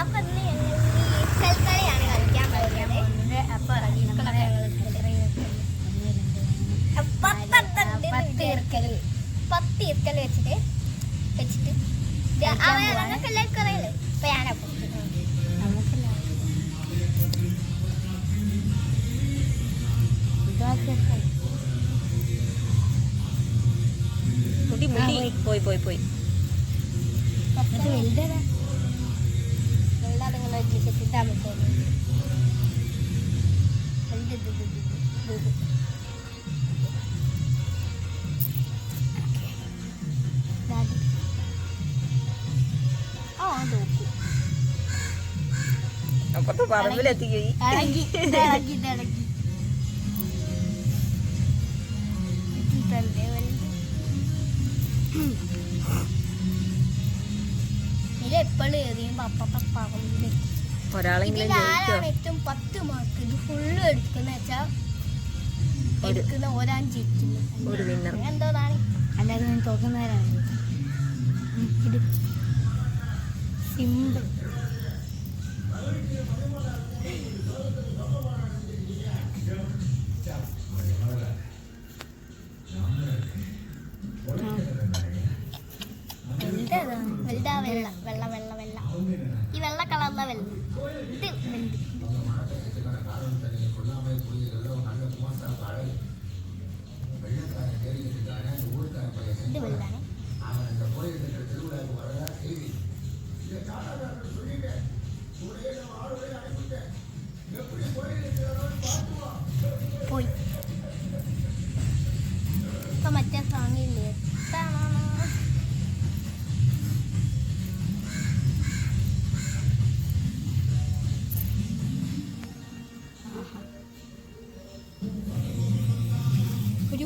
അപ്പൊ ഇന്ന് കൽക്കളിയാണ് കളിക്കാൻ പോകുന്നത് അപ്പൊ പത്ത് ഇർക്കൽ വെച്ചിട്ട് വെച്ചിട്ട്. ഞങ്ങൾക്ക് എല്ലാവർക്കും അറിയില്ലേ ഇപ്പൊ ഞാനാ പോയി പോയി പോയി എന്നിട്ട് വലുതേതാ ദാ ഇത്. ആ നോക്കൂ. അപ്പുറത്തെ പറമ്പിലെത്തിക്കോയി ഇളകി ഇളകി ഇളകി ഒരാളെങ്കിലും ഏറ്റവും പത്ത് മാർക്ക് ഇത് ഫുള്ള് എടുക്കുന്ന വെച്ചാ എടുക്കുന്ന ജയിക്കുന്നു ഒരു winner. എന്തോന്നാണ്? അല്ലാതെ ഞാൻ തോക്കുന്നവരാണ് സിമ്പിൾ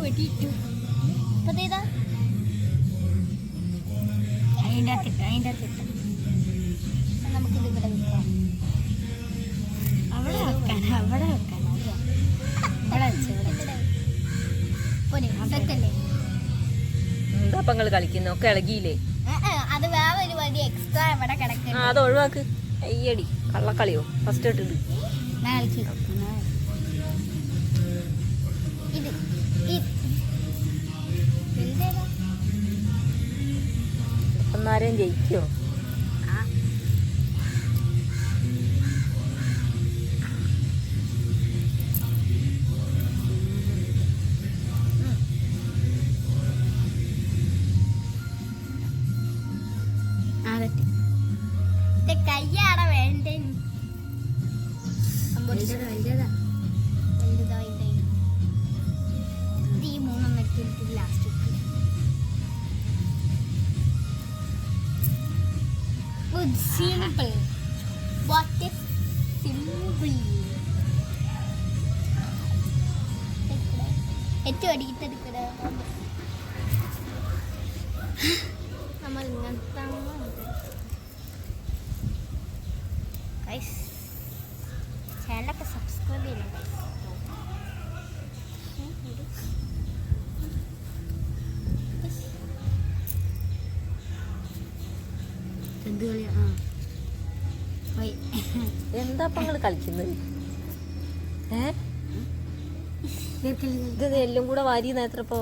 ഒരു വെടി ഇട്ടു. ഇപ്പൊ ദേ ഇതാ. അതിന്റെ അകത്തിട്ട് അതിന്റെ അകത്തിട്ട് നമുക്കിത് ഇവിടെ വെക്കാം. അവിടെ വെക്കാൻ അവിടെ വെക്കാൻ. ഇവിടെ വെച്ച് ഇവിടെ വെച്ച്. സെറ്റല്ലേ? എന്താ അപ്പൊ കളിക്കുന്നു ഒക്കെ ഇളകിയില്ലേ? ഏ, ഏ, അത് വേറെ ഒരു എക്സ്ട്രാ ഇവിടെ ആ കിടക്കുന്നു അത് ഒഴിവാക്ക്. അയ്യടി കള്ളക്കളിയോ? ഫസ്റ്റ് ഇട്ടിട്ട്. ഇത്. വലുതേതാ? ജയിക്കോ? കയ്യാടെ വേണ്ടേ? വേണ്ടതാ സിമ്പിൾ വാട്ട് സിമ്പിൾ ഏറ്റവും അടിയിട്ടെടുക്കട നമ്മൾ ഇങ്ങനത്തെ എന്താ അപ്പൊ കളിക്കുന്നത്? ഏ? ഇത് എല്ലാം കൂടെ വാരി നേത്രപ്പോ?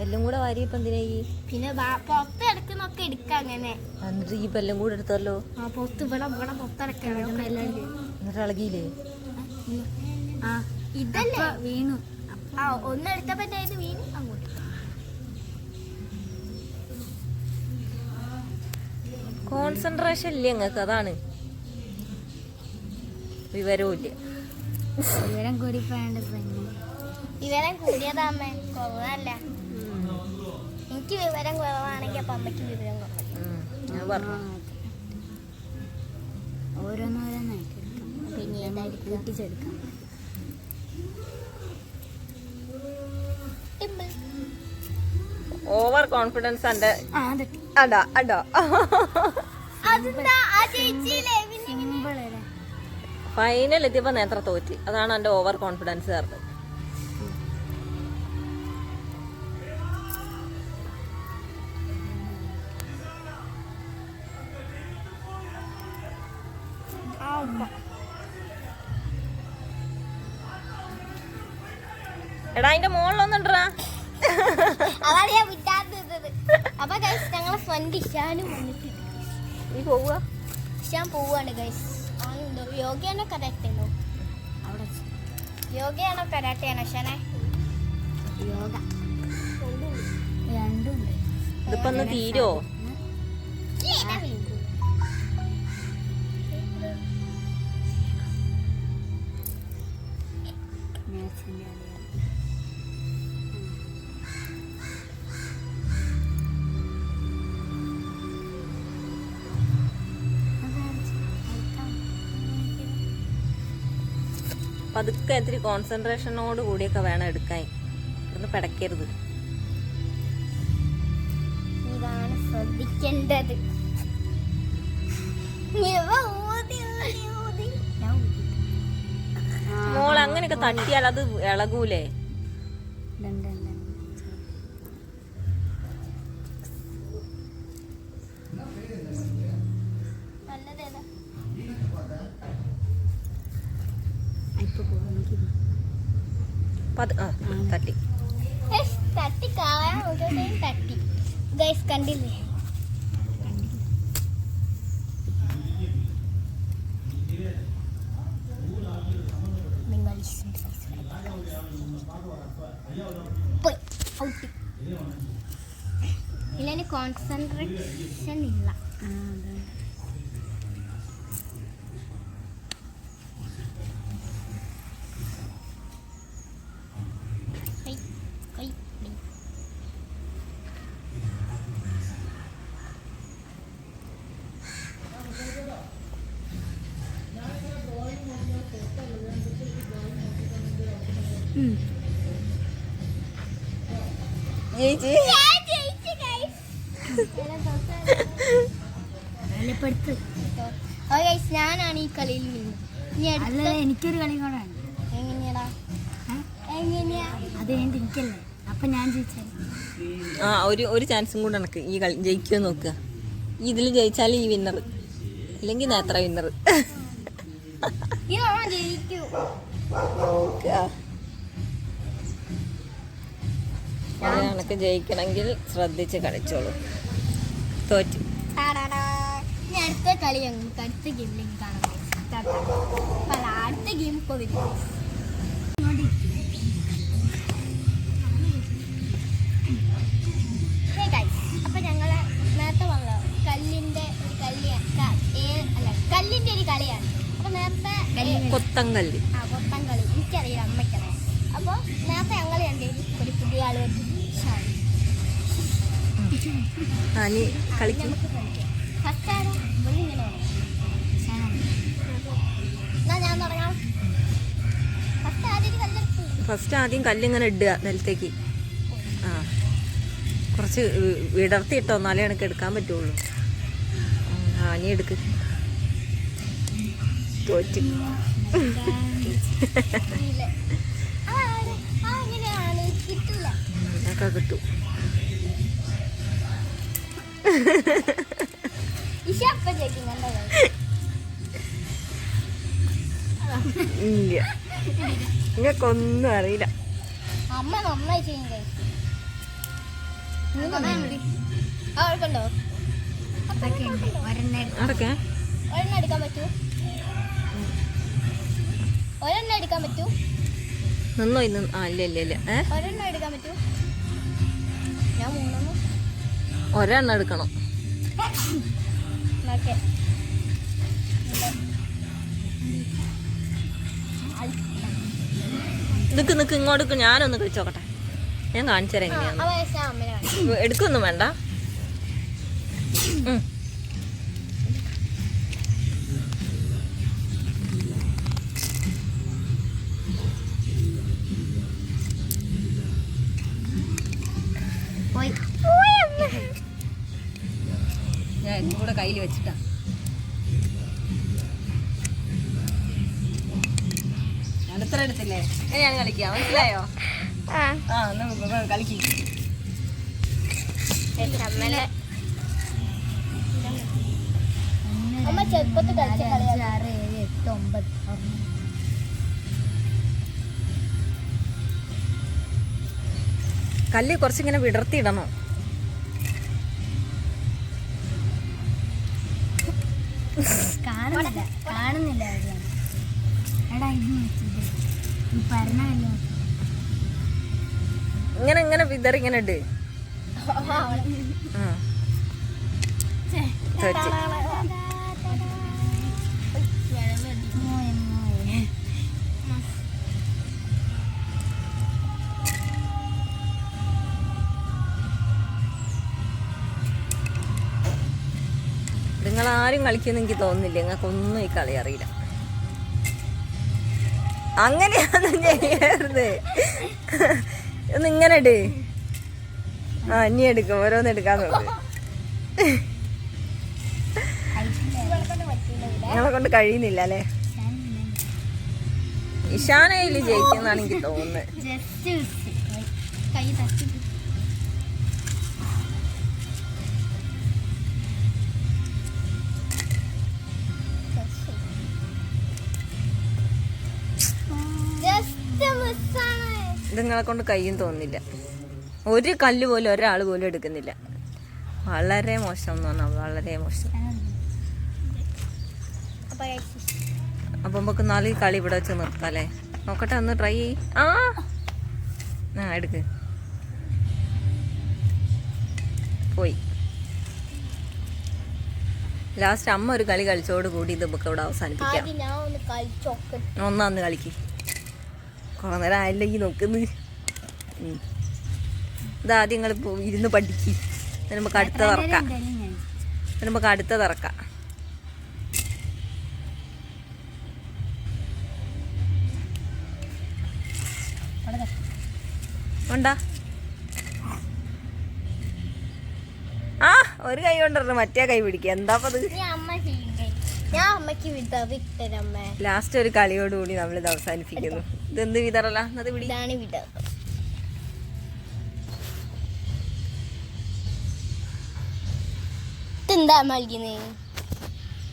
എല്ലാം കൂടെ വാരി ഇപ്പൊ എന്തിനാ ഈ പിന്നെ ബാ- പുറത്ത് എടുക്കുന്നൊക്കെ എടുക്കാം അങ്ങനെ. എന്നിട്ട് ഈ ഇപ്പൊ എല്ലാം കൂടെ എടുത്തല്ലോ എന്നിട്ട് ഇളകിയില്ലേ? ഇതല്ലേ? വീണു. ആ വീണ്? അങ്ങോട്ട്. കോൺസെൻട്രേഷൻ ഇല്ലേ ഞങ്ങൾക്ക്? അതാണ്. വിവരവും ഇല്ല വിവരം കൂടി പോയാണ്ട് പിന്നെ വിവരം കൂടിയതാമ്മേ കുറവല്ല എനിക്ക് വിവരം കുറവാണെങ്കിൽ അപ്പൊ അമ്മയ്ക്ക് വിവരം കുറവാണ് ഓരോന്നോരോന്നായിട്ട് പിന്നെ കൂട്ടിച്ചെടുക്കാം. ഓവർ കോൺഫിഡൻസ് ഉണ്ട് അടാ അടാ അതെന്താ? ആ ഫൈനൽ എത്തിയപ്പോ നേത്ര തോറ്റി. അതാണ് എന്റെ ഓവർ കോൺഫിഡൻസ് കാരണം എടാ അതിന്റെ മുകളിലൊന്നുണ്ടാ അതാണ് ഞാൻ വിറ്റാത്തത് അപ്പൊ ഞങ്ങളെ ഫ്രണ്ട് ഇഷാനും വന്നിട്ടുണ്ട് നീ പോവുക. ഇഷാൻ പോവാണ് ഗൈസ് യോഗയാണോ കരാട്ടയാണോ അവിടെ. യോഗയാണോ കരാട്ടയാണോ ഇഷാനെ യോഗ. രണ്ടും ഉണ്ട്. ഇതിപ്പോ ഒന്ന് തീരോ? മാത്സിന്റെ പതുക്കെ ഇത്തിരി കോൺസെൻട്രേഷനോട് കൂടിയൊക്കെ വേണം എടുക്കാൻ. ഒന്ന് പിടയ്ക്കരുത് ഇതാണ് ശ്രദ്ധിക്കേണ്ടത്. മോൾ അങ്ങനെയൊക്കെ തട്ടിയാൽ അത് ഇളകൂലേ? പത് ആ തട്ടി. തട്ടി തട്ടി. ഗൈസ് കണ്ടില്ലേ? നിങ്ങൾ ഇതിന് കോൺസെൻട്രേഷൻ ഇല്ല ആ അതാണ് കൈ കൈ കൈ. ഉം. ഞാൻ ജയിച്ചു. ഞാനാണ് ഈ കളിയിൽ അടുത്ത എനിക്കൊരു കളി കൂടെ ഉണ്ട് എങ്ങനെയാടാ? ഏ? എങ്ങനെയാ? അത് കഴിഞ്ഞിട്ട് എനിക്കല്ലേ. അപ്പൊ ഞാൻ ജയിച്ചാൽ ആ ഒരു ഒരു ചാൻസും കൂടെ നടക്ക് ഈ കളി ജയിക്കുമോ നോക്കുക ഇതിൽ ജയിച്ചാൽ ഈ വിന്നർ അല്ലെങ്കിൽ നേത്ര വിന്നർ ജയിക്കൂ. നമ്മൾ ജയിക്കൂ കണക്ക് ജയിക്കണമെങ്കിൽ ശ്രദ്ധിച്ച് കളിച്ചോളൂ. തോറ്റു. അടുത്ത കളി ഞങ്ങൾക്ക് അടുത്ത. അപ്പൊ അടുത്ത ഗെയിം കോവിഡ് അപ്പൊ ഞങ്ങൾ നേരത്തെ വന്നത് കല്ലിന്റെ ഒരു കല്ലിയാണ്. അല്ല കല്ലിന്റെ ഒരു കളിയാണ്. അപ്പൊ നേരത്തെ കൊത്തങ്കല്ല് ആ കൊത്തൻ എനിക്കറിയാം അമ്മയ്ക്കറിയാം. അപ്പൊ നേരത്തെ ഞങ്ങൾ കണ്ടിരുന്നു ഒരു പുതിയ ആൾ ആ നീ കളിക്കും. ഫസ്റ്റ് ആദ്യം കല്ലിങ്ങനെ ഇടുക നിലത്തേക്ക്. ആ. കുറച്ച് വിടർത്തിയിട്ടോ വിടർത്തി എന്നാലേ എനിക്ക് എടുക്കാൻ പറ്റുള്ളൂ. ആനി ആ നീ എടുക്ക്. തോറ്റ്. ഒക്കെ കിട്ടും ഇല്ല. നിങ്ങൾക്കൊന്നും അറിയില്ല. അമ്മ നന്നായി ചെയ്യും കഴിച്ചു അവർക്കുണ്ടോ? ഒരെണ്ണം ഒരെണ്ണം എടുക്കാൻ പറ്റൂ? ഒരെണ്ണം എടുക്കാൻ പറ്റൂ? നിന്നോ ഇന്ന് ആ ഇല്ല ഇല്ല ഇല്ല. ഏ? ഒരെണ്ണം എടുക്കാൻ പറ്റൂ? ഞാൻ മൂന്നെണ്ണം. ഒരെണ്ണം എടുക്കണം. നിക്ക് നിക്ക് ഇങ്ങോട്ട് ഞാനൊന്ന് കഴിച്ചോക്കട്ടെ ഞാൻ കാണിച്ചു തരാം എങ്ങനെയാണ്. എടുക്കൊന്നും വേണ്ട. ഞാൻ എന്നും കൂടെ കയ്യിൽ വെച്ചിട്ടാ. അടുത്ത എടുത്തില്ലേ? എങ്ങനെയാണ് കളിക്കുക മനസ്സിലായോ? ആ. ആ എന്നാ കളിക്കും. അമ്മ ചെറുപ്പത്തിൽ കളിച്ച കളിയാണ് ആറ് ഏഴ് എട്ട് എട്ട് ഒമ്പത്. കല്ല് കുറച്ചിങ്ങനെ വിടർത്തിയിടണോ. കാണുന്നില്ല. കാണുന്നില്ല എവിടെയാണ് എടാ ഇത് ഈ ഇങ്ങനെ ഇങ്ങനെ വിതറി ഇങ്ങനെ ഉണ്ട് ആ നിങ്ങൾ ആരും കളിക്കുമെന്ന് എനിക്ക് തോന്നുന്നില്ല. നിങ്ങൾക്കൊന്നും ഈ കളി അറിയില്ല. അങ്ങനെയാണ് ചെയ്യരുത് ഒന്ന് ഇങ്ങനെ ഇട്. ആ ഇനി എടുക്കും. ഓരോന്ന് എടുക്കാൻ നോക്ക്. നിങ്ങളെ കൊണ്ട് കഴിയുന്നില്ല അല്ലേ? ഇഷാനയിൽ ജയിക്കുന്നാണ് എനിക്ക് തോന്നുന്നത്. നിങ്ങളെ കൊണ്ട് കഴിയും തോന്നുന്നില്ല. ഒരു കല്ല് പോലും ഒരാൾ പോലും എടുക്കുന്നില്ല. വളരെ മോശം എന്ന് പറഞ്ഞാൽ വളരെ മോശം. അപ്പൊ നമുക്ക് നാല് കളി ഇവിടെ വെച്ച് നിർത്താം അല്ലേ നോക്കട്ടെ ഒന്ന് ട്രൈ ചെയ് ആ! ആ എടുക്ക്. പോയി. ലാസ്റ്റ് അമ്മ ഒരു കളി കളിച്ചോട് കൂടി ഇത് നമുക്ക് ഇവിടെ അവസാനിപ്പിക്കാം. ഒന്നാന്ന് കളിക്ക്. കുറെ നേരം നോക്കുന്നു. ഇതാദ്യം നിങ്ങൾ ഇരുന്ന് പഠിക്ക്. നമുക്ക് അടുത്ത തറക്കാം. നമുക്ക് അടുത്ത തറക്കാം. ഉണ്ടാ? ആ ഒരു കൈ കൊണ്ടിരുന്നു മറ്റേ കൈ പിടിക്കുക എന്താപ്പത് ലാസ്റ്റ് ഒരു കളിയോടുകൂടി നമ്മളിത് അവസാനിപ്പിക്കുന്നു. ഇതെന്ത് വിതറല്ല എന്നത് പിടി. ഇതാണ്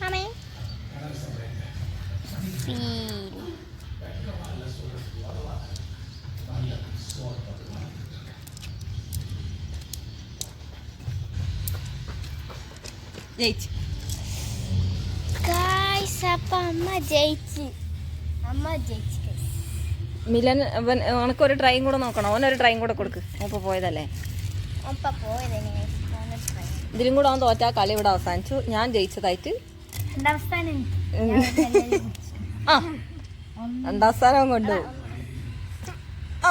അമ്മേ. പീൻ. ജയിച്ചു അപ്പൊ അമ്മ ജയിച്ചു. അമ്മ ജയിച്ചു. മിലൻ അവൻ ഒരു ട്രൈയും കൂടെ നോക്കണം. അവനൊരു ട്രൈയും കൂടെ കൊടുക്ക്. മൂപ്പ പോയതല്ലേ? ഇതിലും കൂടെ അവൻ തോറ്റാ കളി ഇവിടെ അവസാനിച്ചു. ഞാൻ ജയിച്ചതായിട്ട്. രണ്ടാം സ്ഥാനം ആ രണ്ടാം സ്ഥാനം കൊണ്ടു ആ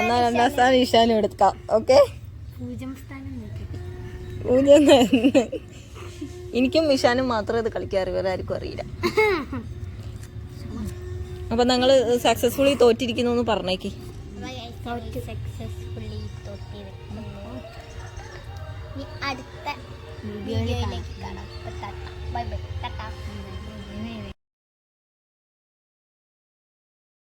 എന്നാ രണ്ടാം സ്ഥാനം ഈശാനും എടുക്കാം. ഓക്കെ? പൂജ്യം സ്ഥാനം നോക്കി. എനിക്കും നിഷാനും മാത്രമേ ഇത് കളിക്കാറ് വേറെ ആർക്കും അറിയില്ല. അപ്പൊ ഞങ്ങൾ സക്സസ്ഫുള്ളി തോറ്റിരിക്കുന്നു എന്ന് പറഞ്ഞേക്ക്. അടുത്ത വീഡിയോയിലേക്ക് കാണാം. Bye bye.